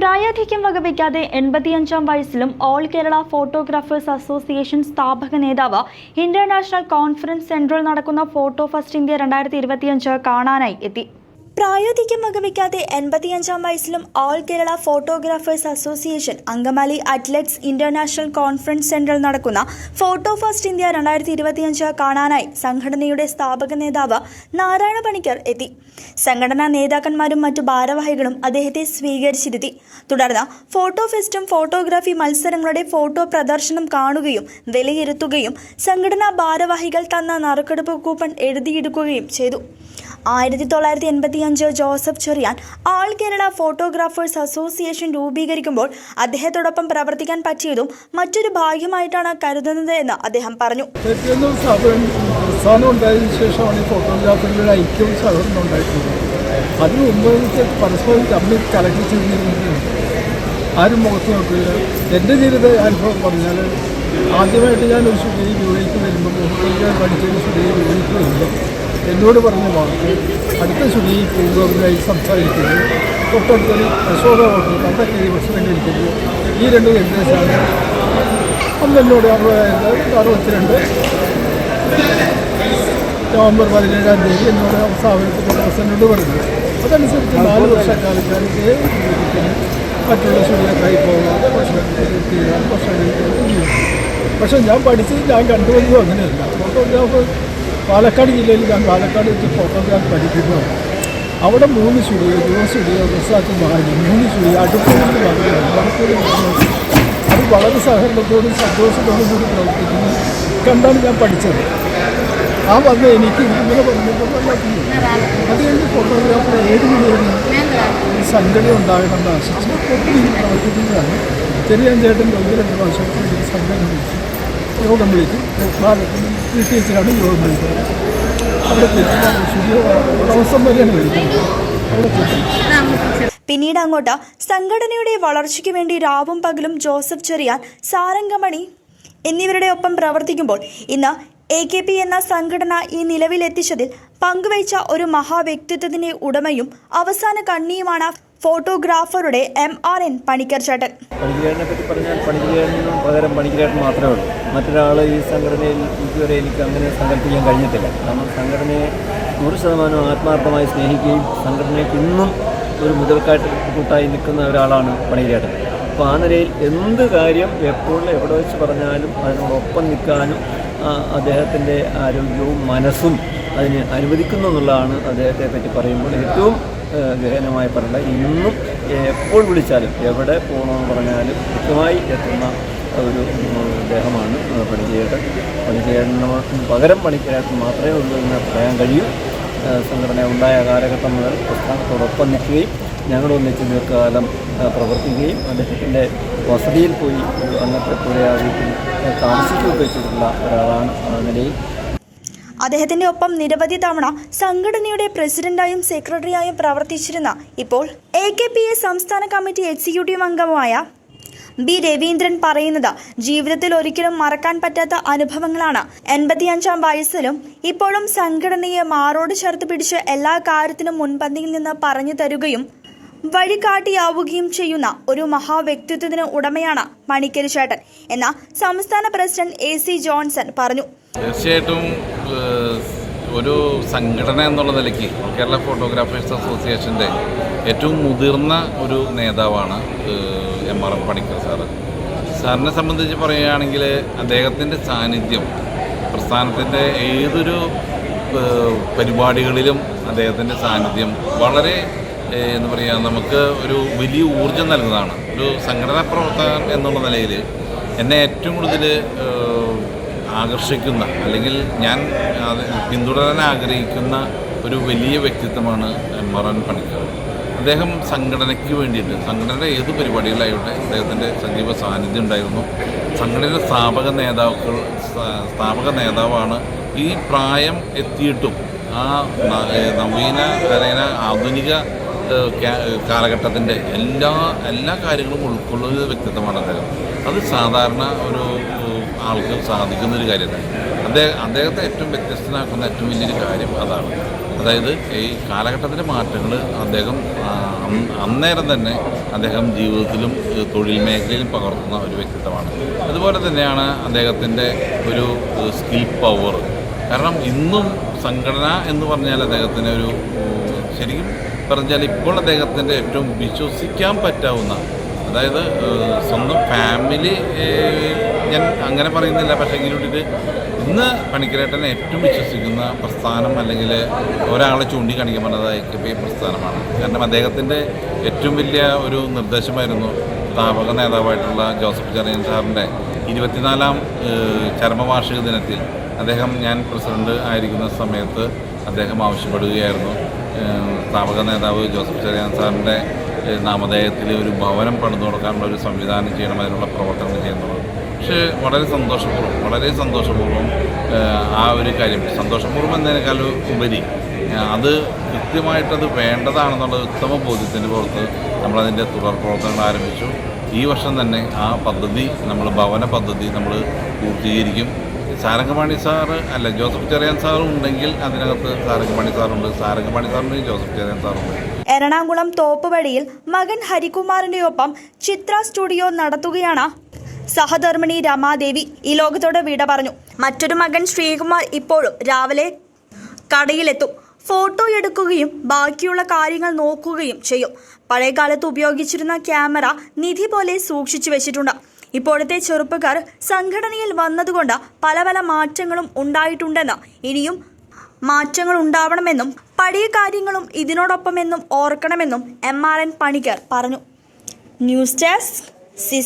പ്രായാധിക്യം വകവയ്ക്കാതെ എൺപത്തിയഞ്ചാം വയസ്സിലും ഓൾ കേരള ഫോട്ടോഗ്രാഫേഴ്സ് അസോസിയേഷൻ സ്ഥാപക നേതാവ് ഇന്റർനാഷണൽ കോൺഫറൻസ് സെൻട്രൽ നടക്കുന്ന ഫോട്ടോ ഫസ്റ്റ് ഇന്ത്യ രണ്ടായിരത്തി കാണാനായി എത്തി. പ്രായാധിക്യം വകവയ്ക്കാതെ എൺപത്തിയഞ്ചാം വയസ്സിലും all Kerala photographers association Angamaly athletes international conference സെന്ററിൽ നടക്കുന്ന ഫോട്ടോ ഫസ്റ്റ് ഇന്ത്യ രണ്ടായിരത്തി ഇരുപത്തിയഞ്ച് കാണാനായി സംഘടനയുടെ സ്ഥാപക നേതാവ് നാരായണ പണിക്കർ എത്തി. സംഘടനാ നേതാക്കന്മാരും മറ്റു ഭാരവാഹികളും അദ്ദേഹത്തെ സ്വീകരിച്ചിരുത്തി. തുടർന്ന് ഫോട്ടോ ഫെസ്റ്റും ഫോട്ടോഗ്രാഫി മത്സരങ്ങളുടെ ഫോട്ടോ പ്രദർശനം കാണുകയും വിലയിരുത്തുകയും സംഘടനാ ഭാരവാഹികൾ തന്ന നറുക്കെടുപ്പ് കൂപ്പൺ എഴുതിയെടുക്കുകയും ചെയ്തു. ആയിരത്തി തൊള്ളായിരത്തി എൺപത്തി അഞ്ച് Joseph Cherian all Kerala photographers association രൂപീകരിക്കുമ്പോൾ അദ്ദേഹത്തോടൊപ്പം പ്രവർത്തിക്കാൻ പറ്റിയതും മറ്റൊരു ഭാഗ്യമായിട്ടാണ് കരുതുന്നത് എന്ന് അദ്ദേഹം പറഞ്ഞു. ആരും മുഖത്ത് നോക്കില്ല. എന്റെ ജീവിത അനുഭവം പറഞ്ഞാൽ ആദ്യമായിട്ട് ഞാൻ ഒരു സ്റ്റുഡിയോ യൂണിറ്റ് വരുമ്പോൾ ഞാൻ പഠിച്ചൊരു സ്റ്റുഡിയോ യൂണിറ്റ് വരുമ്പോൾ എന്നോട് പറഞ്ഞ വാക്ക് അടുത്ത ശുദ്ധി പൂർവമായി സംസാരിക്കുന്നു. തൊട്ടടുത്തൊരു അശോക ഹോട്ടൽ അവിടെ കയറി ഭക്ഷണം കഴിക്കുന്നത് ഈ രണ്ട് നിർദ്ദേശമാണ് അന്ന് എന്നോട് അറുപത് അറുപത്തിരണ്ട്? നവംബർ പതിനേഴാം തീയതി എന്നോട് സ്ഥാപനത്തിന്റെ പ്രസിഡന്റിനോട് പറഞ്ഞു. അതനുസരിച്ച് നാല് വർഷക്കാലത്ത് ഇതേ രീതിക്ക് മറ്റുള്ള സ്റ്റുഡിയോക്കായി പോകാതെ ഭക്ഷണം ഭക്ഷണം പക്ഷേ ഞാൻ പഠിച്ചത് ഞാൻ കണ്ടുവന്നതും അങ്ങനെയല്ല. ഫോട്ടോഗ്രാഫ് പാലക്കാട് ജില്ലയിൽ ഞാൻ പാലക്കാട് വെച്ച് ഫോട്ടോഗ്രാഫ് പഠിക്കുന്നു. അവിടെ മൂന്ന് സ്റ്റുഡിയോ ജോ സ്റ്റുഡിയോ റിസാർട്ട് മാറി മൂന്ന് സ്റ്റുഡിയോ വന്നു അടുപ്പൂരിൽ അത് വളരെ സഹകരണത്തോടും സന്തോഷത്തോടും കൂടി പ്രവർത്തിക്കുന്നു. കണ്ടാണ് ഞാൻ പഠിച്ചത്. ആ വന്ന് എനിക്ക് ഇങ്ങനെ പറഞ്ഞപ്പോൾ അത് കഴിഞ്ഞ് ഫോട്ടോഗ്രാഫർ ഏത് ഒരു സംഘടന ഉണ്ടാകണമെന്ന് ആശിച്ച്. ഒത്തിരി പ്രവർത്തിക്കുന്നതാണ് ചെറിയ ചേട്ടൻ ഒന്ന് രണ്ട് പ്രാവശ്യം സംഘടന യോഗം വിളിക്കും. വീട്ടിലാണ് യോഗം വിളിക്കുന്നത്. അവിടെ ദിവസം വരെയാണ് വിളിക്കുന്നത് അവിടെ തെറ്റി. പിന്നീട് അങ്ങോട്ട് സംഘടനയുടെ വളർച്ചയ്ക്ക് വേണ്ടി രാവും പകലും ജോസഫ് ചെറിയാൻ സാരംഗമണി എന്നിവരുടെ ഒപ്പം പ്രവർത്തിക്കുമ്പോൾ ഇന്ന് എ കെ പി എന്ന സംഘടന ഈ നിലവിലെത്തിച്ചതിൽ പങ്കുവച്ച ഒരു മഹാവ്യക്തിത്വത്തിന്റെ ഉടമയും അവസാന കണ്ണിയുമാണ് ഫോട്ടോഗ്രാഫറുടെ എം ആർ എൻ പണിക്കർ ചേട്ടൻ പണിക്കരേട്ടനെ പറ്റി പറഞ്ഞാൽ പണിക്കരേട്ടനും പകരം പണിക്കരായിട്ട് മാത്രമേ ഉള്ളൂ. മറ്റൊരാൾ ഈ സംഘടനയിൽ ഇതുവരെ എനിക്ക് അങ്ങനെ സങ്കല്പിക്കാൻ കഴിഞ്ഞിട്ടില്ല. കാരണം സംഘടനയെ നൂറ് ശതമാനം ആത്മാർത്ഥമായി സ്നേഹിക്കുകയും സംഘടനയ്ക്ക് ഇന്നും ഒരു മുതൽക്കാട്ട് കൂട്ടായി നിൽക്കുന്ന ഒരാളാണ് പണിയിലേട്ടൻ അപ്പോൾ ആ നിലയിൽ എന്ത് കാര്യം എപ്പോൾ എവിടെ വെച്ച് പറഞ്ഞാലും അതിനോടൊപ്പം നിൽക്കാനും അദ്ദേഹത്തിന്റെ ആരോഗ്യവും മനസ്സും അതിന് അനുവദിക്കുന്നു എന്നുള്ളതാണ് അദ്ദേഹത്തെ പറ്റി പറയുമ്പോൾ ഏറ്റവും ഗഹനമായ പറയണ്ട ഇന്നും എപ്പോൾ വിളിച്ചാലും എവിടെ പോകണമെന്ന് പറഞ്ഞാലും കൃത്യമായി എത്തുന്ന ഒരു ദേഹമാണ്. പണിചേട്ടന് പണിക്കേട്ടന് പകരം പണിക്കേട്ടൻ മാത്രമേ ഉള്ളൂ എന്ന് പറയാൻ കഴിയൂ. സംഘടന ഉണ്ടായ കാലഘട്ടം മുതൽ പ്രസ്ഥാനത്തോടൊപ്പം നിൽക്കുകയും ഞങ്ങളൊന്നിച്ച് ദീർഘകാലം പ്രവർത്തിക്കുകയും അദ്ദേഹത്തിന്റെ വസതിയിൽ പോയി അന്നത്തെ പോലെ ആ വീട്ടിൽ താമസിക്കുകയൊക്കെ ചെയ്തിട്ടുള്ള ഒരാളാണ് നിലയിൽ. അദ്ദേഹത്തിന്റെ ഒപ്പം നിരവധി തവണ സംഘടനയുടെ പ്രസിഡന്റായും സെക്രട്ടറിയായും പ്രവർത്തിച്ചിരുന്ന ഇപ്പോൾ എ കെ പി എ സംസ്ഥാന കമ്മിറ്റി എക്സിക്യൂട്ടീവ് അംഗമായ ബി രവീന്ദ്രൻ പറയുന്നത് ജീവിതത്തിൽ ഒരിക്കലും മറക്കാൻ പറ്റാത്ത അനുഭവങ്ങളാണ്. എൺപത്തിയഞ്ചാം വയസ്സിലും ഇപ്പോഴും സംഘടനയെ മാറോട് ചേർത്ത് പിടിച്ച് എല്ലാ കാര്യത്തിനും മുൻപന്തിയിൽ നിന്ന് പറഞ്ഞു തരുകയും വഴികാട്ടിയാവുകയും ചെയ്യുന്ന ഒരു മഹാവ്യക്തിത്വത്തിന് ഉടമയാണ് മണിക്കരി ചേട്ടൻ. എന്ന സംസ്ഥാന പ്രസിഡന്റ് എ സി ജോൺസൺ പറഞ്ഞു. തീർച്ചയായിട്ടും ഒരു സംഘടന എന്നുള്ള നിലയ്ക്ക് കേരള ഫോട്ടോഗ്രാഫേഴ്സ് അസോസിയേഷന്റെ ഏറ്റവും മുതിർന്ന ഒരു നേതാവാണ് M R M Panicker sir. സാറിനെ സംബന്ധിച്ച് പറയുകയാണെങ്കിൽ അദ്ദേഹത്തിന്റെ സാന്നിധ്യം പ്രസ്ഥാനത്തിന്റെ ഏതൊരു പരിപാടികളിലും അദ്ദേഹത്തിന്റെ സാന്നിധ്യം വളരെ എന്ന് പറയുക നമുക്ക് ഒരു വലിയ ഊർജം നൽകുന്നതാണ്. ഒരു സംഘടനാ പ്രവർത്തകൻ എന്നുള്ള നിലയിൽ എന്നെ ഏറ്റവും കൂടുതൽ ആകർഷിക്കുന്ന അല്ലെങ്കിൽ ഞാൻ പിന്തുടരാൻ ആഗ്രഹിക്കുന്ന ഒരു വലിയ വ്യക്തിത്വമാണ് മറൻ പണിക്കർ. അദ്ദേഹം സംഘടനയ്ക്ക് വേണ്ടിയിട്ട് സംഘടനയുടെ ഏത് പരിപാടികളായിട്ടെ അദ്ദേഹത്തിന്റെ സജീവ സാന്നിധ്യം ഉണ്ടായിരുന്നു. സംഘടനയുടെ സ്ഥാപക നേതാക്കൾ സ്ഥാപക നേതാവാണ് ഈ പ്രായം എത്തിയിട്ടും ആ നവീന അല്ലെങ്കിൽ ആധുനിക കാലഘട്ടത്തിന്റെ എല്ലാ എല്ലാ കാര്യങ്ങളും ഉൾക്കൊള്ളുന്ന വ്യക്തിത്വമാണ് അദ്ദേഹം. അത് സാധാരണ ഒരു ആൾക്ക് സാധിക്കുന്ന ഒരു കാര്യമല്ല. അദ്ദേഹം അദ്ദേഹത്തെ ഏറ്റവും വ്യത്യസ്തനാക്കുന്ന ഏറ്റവും വലിയൊരു കാര്യം അതാണ്. അതായത് ഈ കാലഘട്ടത്തിലെ മാറ്റങ്ങൾ അദ്ദേഹം അന്നേരം തന്നെ അദ്ദേഹം ജീവിതത്തിലും തൊഴിൽ മേഖലയിലും പകർത്തുന്ന ഒരു വ്യക്തിത്വമാണ്. അതുപോലെ തന്നെയാണ് അദ്ദേഹത്തിന്റെ ഒരു സ്കിൽ പവർ കാരണം ഇന്നും സംഘടന എന്ന് പറഞ്ഞാൽ അദ്ദേഹത്തിന് ഒരു ശരിക്കും പറഞ്ഞാൽ ഇപ്പോൾ അദ്ദേഹത്തിന്റെ ഏറ്റവും വിശ്വസിക്കാൻ പറ്റാവുന്ന അതായത് സ്വന്തം ഫാമിലി ഞാൻ അങ്ങനെ പറയുന്നില്ല പക്ഷേ എങ്കിലും ഇന്ന് പണിക്കരേട്ടനെ ഏറ്റവും വിശ്വസിക്കുന്ന പ്രസ്ഥാനം അല്ലെങ്കിൽ ഒരാളെ ചൂണ്ടിക്കാണിക്കാൻ പറഞ്ഞത് ഐ കെ പി പ്രസ്ഥാനമാണ്. കാരണം അദ്ദേഹത്തിന്റെ ഏറ്റവും വലിയ ഒരു നിർദ്ദേശമായിരുന്നു സ്ഥാപക നേതാവായിട്ടുള്ള ജോസഫ് ചെറിയൻ സാറിന്റെ ഇരുപത്തിനാലാം ചരമവാർഷിക ദിനത്തിൽ അദ്ദേഹം ഞാൻ പ്രസിഡന്റ് ആയിരിക്കുന്ന സമയത്ത് അദ്ദേഹം ആവശ്യപ്പെടുകയായിരുന്നു. സ്ഥാപക നേതാവ് ജോസഫ് ചെറിയാൻ സാറിന്റെ നാമധേയത്തിൽ ഒരു ഭവനം പണിതു കൊടുക്കാനുള്ള ഒരു സംവിധാനം ചെയ്യണം അതിനുള്ള പ്രവർത്തനങ്ങൾ ചെയ്യുന്നുള്ളത് പക്ഷേ വളരെ സന്തോഷപൂർവം വളരെ സന്തോഷപൂർവം ആ ഒരു കാര്യം സന്തോഷപൂർവം എന്നതിനേക്കാൾ ഉപരി അത് കൃത്യമായിട്ടത് വേണ്ടതാണെന്നുള്ള ഉത്തമ ബോധ്യത്തിന്റെ പുറത്ത് നമ്മളതിന്റെ തുടർ പ്രവർത്തനങ്ങൾ ആരംഭിച്ചു. ഈ വർഷം തന്നെ ആ പദ്ധതി നമ്മൾ ഭവന പദ്ധതി നമ്മൾ പൂർത്തീകരിക്കും. സാരംഗപാണി സാറ് അല്ല ജോസഫ് ചെറിയാൻ സാറും ഉണ്ടെങ്കിൽ അതിനകത്ത് സാരംഗപാണി സാറുണ്ട്. സാരംഗപാണി സാറുണ്ട് ജോസഫ് ചെറിയാൻ സാറുണ്ട് എറണാകുളം തോപ്പുവഴിയിൽ മകൻ ഹരികുമാറിന്റെ ഒപ്പം ചിത്ര സ്റ്റുഡിയോ നടത്തുകയാണ് സഹധർമ്മിണി രമാദേവി ഈ ലോകത്തോട് വിട പറഞ്ഞു. മറ്റൊരു മകൻ ശ്രീകുമാർ ഇപ്പോഴും രാവിലെ കടയിലെത്തും. ഫോട്ടോ എടുക്കുകയും ബാക്കിയുള്ള കാര്യങ്ങൾ നോക്കുകയും ചെയ്യും. പഴയകാലത്ത് ഉപയോഗിച്ചിരുന്ന ക്യാമറ നിധി പോലെ സൂക്ഷിച്ചു വെച്ചിട്ടുണ്ട്. ഇപ്പോഴത്തെ ചെറുപ്പക്കാർ സംഘടനയിൽ വന്നതുകൊണ്ട് പല പല മാറ്റങ്ങളും ഉണ്ടായിട്ടുണ്ടെന്ന് ഇനിയും മാറ്റങ്ങൾ ഉണ്ടാവണമെന്നും പഴയ കാര്യങ്ങളും ഇതിനോടൊപ്പമെന്നും ഓർക്കണമെന്നും എം ആർ എൻ പണിക്കർ പറഞ്ഞു. News desk C